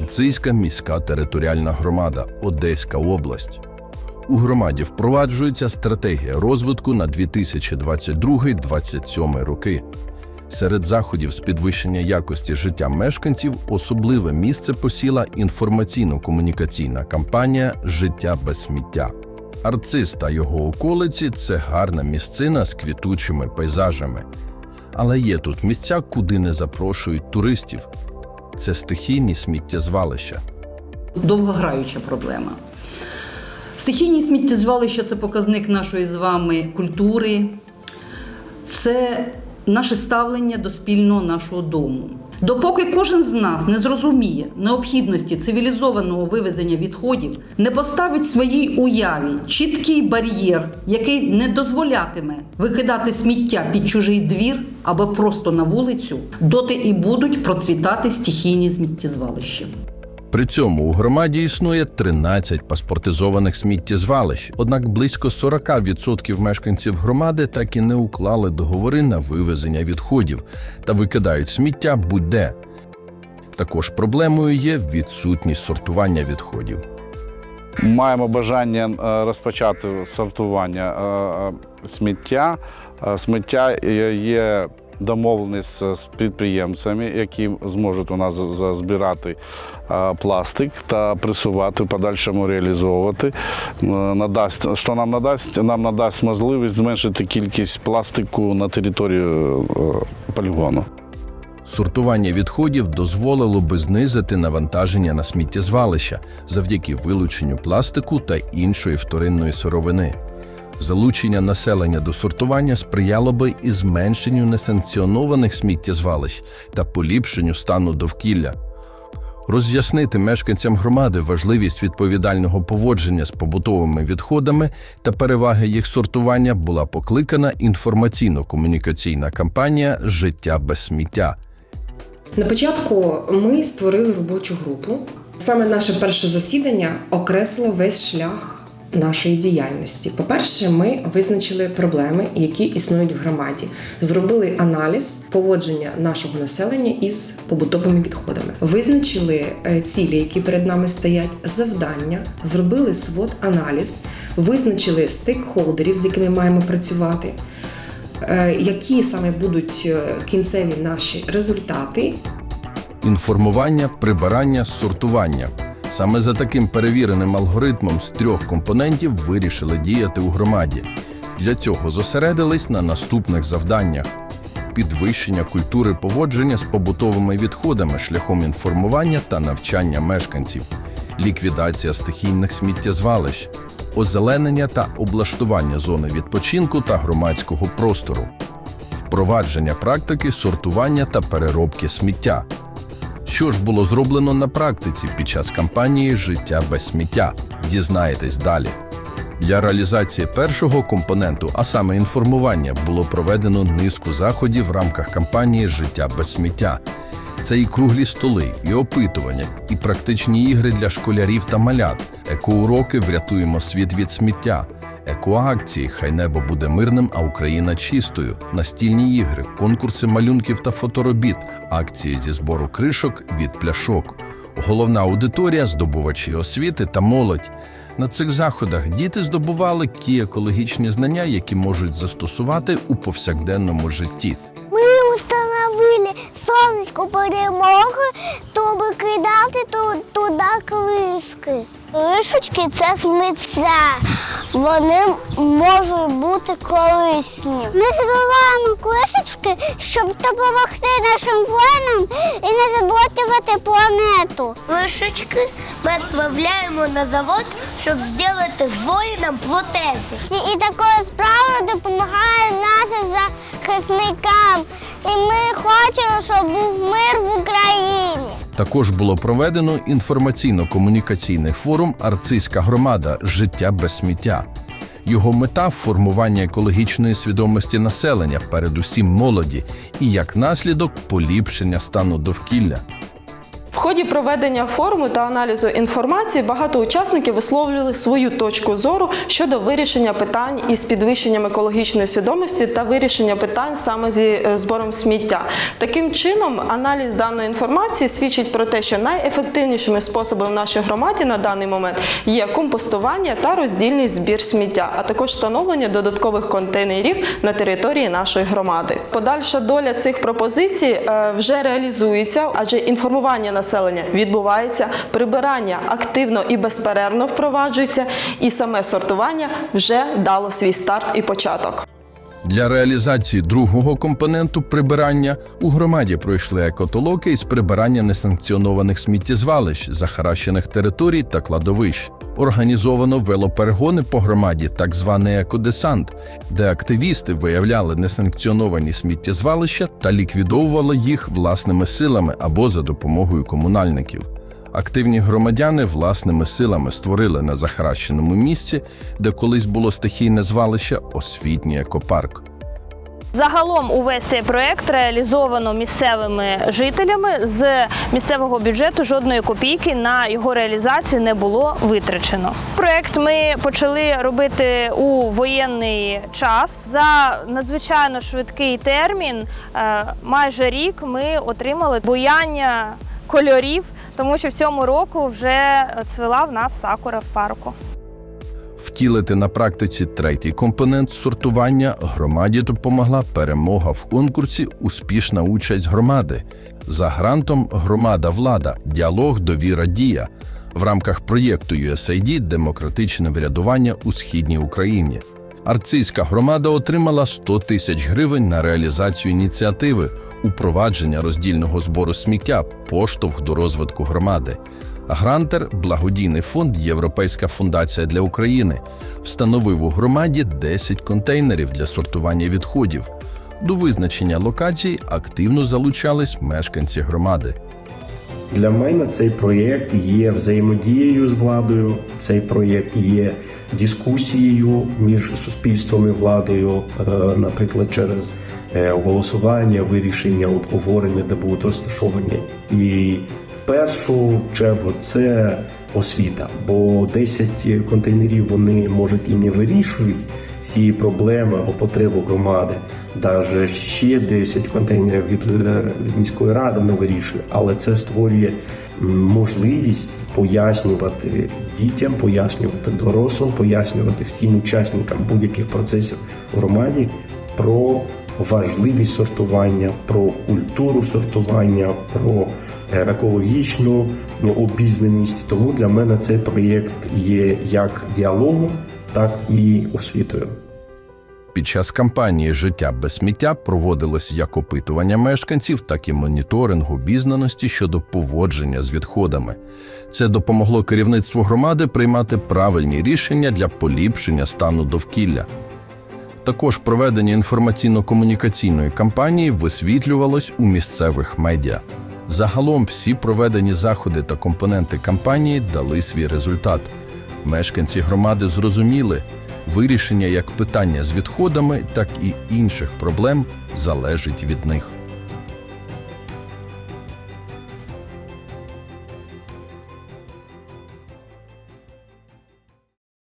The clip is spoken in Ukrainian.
Арцизька міська територіальна громада, Одеська область. У громаді впроваджується стратегія розвитку на 2022-2027 роки. Серед заходів з підвищення якості життя мешканців особливе місце посіла інформаційно-комунікаційна кампанія Життя без сміття. Арциз та його околиці це гарна місцина з квітучими пейзажами. Але є тут місця, куди не запрошують туристів. Це стихійні сміттєзвалища. довгограюча проблема. Стихійні сміттєзвалища це показник нашої з вами культури, це наше ставлення до спільного нашого дому. Допоки кожен з нас не зрозуміє необхідності цивілізованого вивезення відходів, не поставить своїй уяві чіткий бар'єр, який не дозволятиме викидати сміття під чужий двір або просто на вулицю, доти і будуть процвітати стихійні сміттєзвалища. При цьому у громаді існує 13 паспортизованих сміттєзвалищ, однак близько 40% мешканців громади так і не уклали договори на вивезення відходів та викидають сміття будь-де. Також проблемою є відсутність сортування відходів. Маємо бажання е, розпочати сортування е, е, сміття. Сміття є домовленість з підприємцями, які зможуть у нас збирати пластик та пресувати, в подальшому реалізовувати. Е, Надасть, що нам надасть? Нам надасть можливість зменшити кількість пластику на територію е, полігону. Сортування відходів дозволило би знизити навантаження на сміттєзвалища завдяки вилученню пластику та іншої вторинної сировини. Залучення населення до сортування сприяло би і зменшенню несанкціонованих сміттєзвалищ та поліпшенню стану довкілля. Роз'яснити мешканцям громади важливість відповідального поводження з побутовими відходами та переваги їх сортування була покликана інформаційно-комунікаційна кампанія Життя без сміття. На початку ми створили робочу групу. Саме наше перше засідання окреслило весь шлях нашої діяльності. По-перше, ми визначили проблеми, які існують в громаді, зробили аналіз поводження нашого населення із побутовими відходами, визначили е, цілі, які перед нами стоять, завдання, зробили свод аналіз, визначили стейкхолдерів, з якими маємо працювати. е, Які саме будуть е, кінцеві наші результати, Інформування, прибирання, сортування. Саме за таким перевіреним алгоритмом з трьох компонентів вирішили діяти у громаді. Для цього зосередились на наступних завданнях: підвищення культури поводження з побутовими відходами шляхом інформування та навчання мешканців, ліквідація стихійних сміттєзвалищ, озеленення та облаштування зони відпочинку та громадського простору, впровадження практики сортування та переробки сміття. Що ж було зроблено на практиці під час кампанії Життя без сміття? Дізнаєтесь далі. Для реалізації першого компоненту, а саме інформування, було проведено низку заходів в рамках кампанії Життя без сміття. Це і круглі столи, і опитування, і практичні ігри для школярів та малят, екоуроки Врятуємо світ від сміття, екоакції Хай небо буде мирним, а Україна чистою, настільні ігри, конкурси малюнків та фоторобіт, акції зі збору кришок від пляшок. Головна аудиторія здобувачі освіти та молодь. На цих заходах діти здобували ті екологічні знання, які можуть застосувати у повсякденному житті. Сонечку перемоги, щоб кидати туди кришки. Кришечки це сміття. Вони можуть бути корисні. Ми збиваємо кришечки, щоб допомогти нашим воїнам і не заблокувати планету. Кришечки ми відправляємо на завод, щоб зробити воїнам протези. І такою справою допомагає нашим захисникам. І ми хочемо, щоб був мир в Україні. Також було проведено інформаційно-комунікаційний форум Арцизька громада Життя без сміття. Його мета формування екологічної свідомості населення, передусім молоді, і як наслідок поліпшення стану довкілля. Ході проведення форуму та аналізу інформації багато учасників висловлювали свою точку зору щодо вирішення питань із підвищенням екологічної свідомості та вирішення питань саме зі е, збором сміття. Таким чином, аналіз даної інформації свідчить про те, що найефективнішими способами в нашій громаді на даний момент є компостування та роздільний збір сміття, а також встановлення додаткових контейнерів на території нашої громади. Подальша доля цих пропозицій е, вже реалізується, адже інформування населення відбувається, прибирання активно і безперервно впроваджується, і саме сортування вже дало свій старт і початок. Для реалізації другого компоненту прибирання у громаді пройшли екотолоки із прибирання несанкціонованих сміттєзвалищ, захаращених територій та кладовищ. Організовано велоперегони по громаді, так званий екодесант, де активісти виявляли несанкціоновані сміттєзвалища та ліквідовували їх власними силами або за допомогою комунальників. Активні громадяни власними силами створили на захаращеному місці, де колись було стихійне звалище, освітній екопарк. Загалом увесь цей проект реалізовано місцевими жителями з місцевого бюджету. Жодної копійки на його реалізацію не було витрачено. Проект ми почали робити у воєнний час. За надзвичайно швидкий термін, е, майже рік, ми отримали буяння кольорів, тому що в цьому року вже цвіла в нас сакура в парку. Втілити на практиці третій компонент сортування громаді допомогла перемога в конкурсі Успішна участь громади за грантом Громада влада діалог довіра дія в рамках проєкту USAID Демократичне врядування у східній Україні. Арцизька громада отримала 100 тисяч гривень на реалізацію ініціативи упровадження роздільного збору сміття, поштовх до розвитку громади. Грантер, благодійний фонд Європейська фундація для України, встановив у громаді 10 контейнерів для сортування відходів. До визначення локацій активно залучались мешканці громади. Для мене цей проєкт є взаємодією з владою. Цей проєкт є дискусією між суспільством і владою, е, наприклад, через е, голосування, вирішення, обговорення, де будуть розташовані. І в першу чергу це освіта, бо 10 контейнерів вони можуть і не вирішують всі проблеми або потреби громади. Даже ще 10 контейнерів від, е, від міської ради не вирішує, але це створює можливість пояснювати дітям, пояснювати дорослим, пояснювати всім учасникам будь-яких процесів в громаді про важливість сортування, про культуру сортування, про екологічну обізнаність. Тому для мене цей проєкт є як діалогом, так і освітою. Під час кампанії Життя без сміття проводилось як опитування мешканців, так і моніторинг обізнаності щодо поводження з відходами. Це допомогло керівництву громади приймати правильні рішення для поліпшення стану довкілля. Також проведення інформаційно-комунікаційної кампанії висвітлювалось у місцевих медіа. Загалом всі проведені заходи та компоненти кампанії дали свій результат. Мешканці громади зрозуміли, вирішення як питання з відходами, так і інших проблем залежить від них.